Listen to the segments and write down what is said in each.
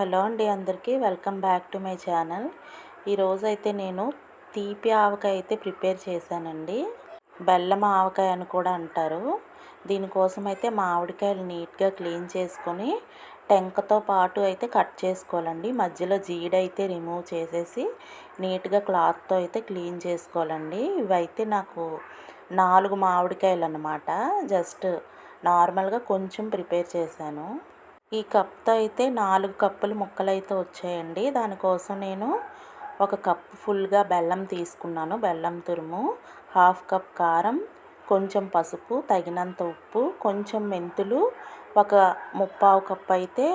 Hello అండి అందరికీ welcome back to my channel. ఈరోజు అయితే నేను తీపి ఆవకాయ అయితే ప్రిపేర్ చేశానండి. బెల్లం ఆవకాయ అని కూడా అంటారు. దీనికోసం అయితే మామిడికాయలు నీట్గా క్లీన్ చేసుకొని టెంకతో పాటు అయితే కట్ చేసుకోవాలండి. మధ్యలో జీడ అయితే రిమూవ్ చేసేసి నీట్గా క్లాత్తో అయితే క్లీన్ చేసుకోవాలండి. ఇవైతే నాకు నాలుగు మామిడికాయలు అన్నమాట జస్ట్ నార్మల్గా కొంచెం ప్రిపేర్ చేశాను. ఈ కప్తో అయితే నాలుగు కప్పులు ముక్కలు అయితే వచ్చాయండి. దానికోసం నేను ఒక కప్పు ఫుల్గా బెల్లం తీసుకున్నాను. బెల్లం తురుము హాఫ్ కప్ కారం కొంచెం పసుపు తగినంత ఉప్పు కొంచెం మెంతులు ఒక ముప్పావు కప్ అయితే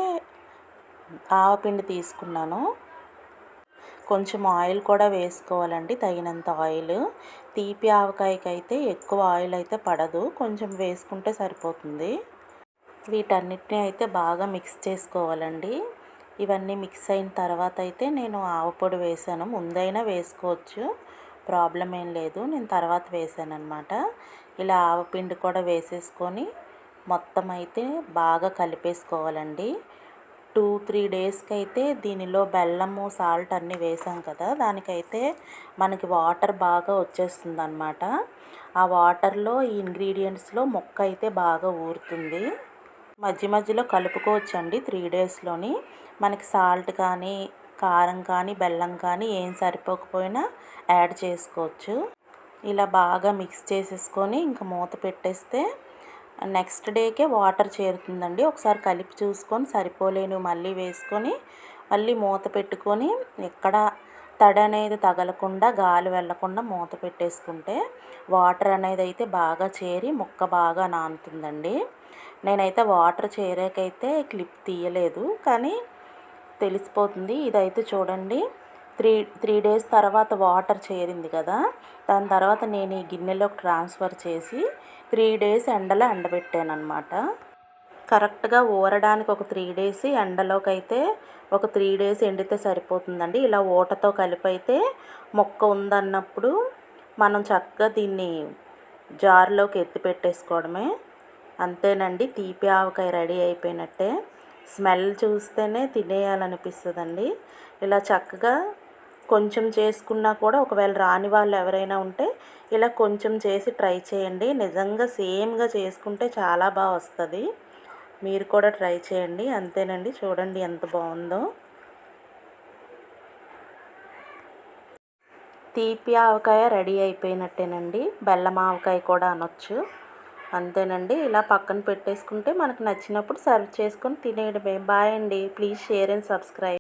ఆవపిండి తీసుకున్నాను. కొంచెం ఆయిల్ కూడా వేసుకోవాలండి తగినంత ఆయిల్. తీపి ఆవకాయకి అయితే ఎక్కువ ఆయిల్ అయితే పడదు. కొంచెం వేసుకుంటే సరిపోతుంది. వీటన్నిటిని అయితే బాగా మిక్స్ చేసుకోవాలండి. ఇవన్నీ మిక్స్ అయిన తర్వాత అయితే నేను ఆవపొడి వేసాను. ముందైనా వేసుకోవచ్చు. ప్రాబ్లం ఏం లేదు. నేను తర్వాత వేసాను అనమాట ఇలా ఆవపిండి కూడా వేసేసుకొని మొత్తం అయితే బాగా కలిపేసుకోవాలండి. టూ త్రీ డేస్కి అయితే దీనిలో బెల్లము సాల్ట్ అన్నీ వేసాం కదా. దానికైతే మనకి వాటర్ బాగా వచ్చేస్తుంది అనమాట ఆ వాటర్లో ఈ ఇంగ్రీడియంట్స్లో మొక్క అయితే బాగా ఊరుతుంది. మధ్య మధ్యలో కలుపుకోవచ్చండి త్రీ డేస్లోని. మనకి సాల్ట్ కానీ కారం కానీ బెల్లం కానీ ఏం సరిపోకపోయినా యాడ్ చేసుకోవచ్చు. ఇలా బాగా మిక్స్ చేసేసుకొని ఇంకా మూత పెట్టేస్తే నెక్స్ట్ డేకే వాటర్ చేరుతుందండి. ఒకసారి కలిపి చూసుకొని సరిపోలేను మళ్ళీ వేసుకొని మళ్ళీ మూత పెట్టుకొని ఎక్కడ తడి అనేది తగలకుండా గాలి వెళ్ళకుండా మూత పెట్టేసుకుంటే వాటర్ అనేది అయితే బాగా చేరి ముక్క బాగా నానుతుందండి. నేనైతే వాటర్ చేరాకైతే క్లిప్ తీయలేదు కానీ తెలిసిపోతుంది. ఇదైతే చూడండి. త్రీ త్రీ డేస్ తర్వాత వాటర్ చేరింది కదా. దాని తర్వాత నేను ఈ గిన్నెలోకి ట్రాన్స్ఫర్ చేసి త్రీ డేస్ ఎండలో ఎండబెట్టాను అనమాట కరెక్ట్గా ఊరడానికి ఒక త్రీ డేస్ ఎండలోకి అయితే ఒక త్రీ డేస్ ఎండితే సరిపోతుందండి. ఇలా ఊటతో కలిపి అయితే మొక్క ఉందన్నప్పుడు మనం చక్కగా దీన్ని జార్లోకి ఎత్తి పెట్టేసుకోవడమే అంతేనండి. తీపి ఆవకాయ రెడీ అయిపోయినట్టే. స్మెల్ చూస్తేనే తినేయాలనిపిస్తుందండి. ఇలా చక్కగా కొంచెం చేసుకున్నా కూడా ఒకవేళ రాని వాళ్ళు ఎవరైనా ఉంటే ఇలా కొంచెం చేసి ట్రై చేయండి. నిజంగా సేమ్గా చేసుకుంటే చాలా బాగా వస్తుంది. మీరు కూడా ట్రై చేయండి. అంతేనండి. చూడండి ఎంత బాగుందో. తీపి ఆవకాయ రెడీ అయిపోయినట్టేనండి. బెల్లం ఆవకాయ కూడా అనొచ్చు. అంతేనండి. ఇలా పక్కన పెట్టేసుకుంటే మనకు నచ్చినప్పుడు సర్వ్ చేసుకొని తినేయడమే. బాయ్ అండి. Please share and subscribe.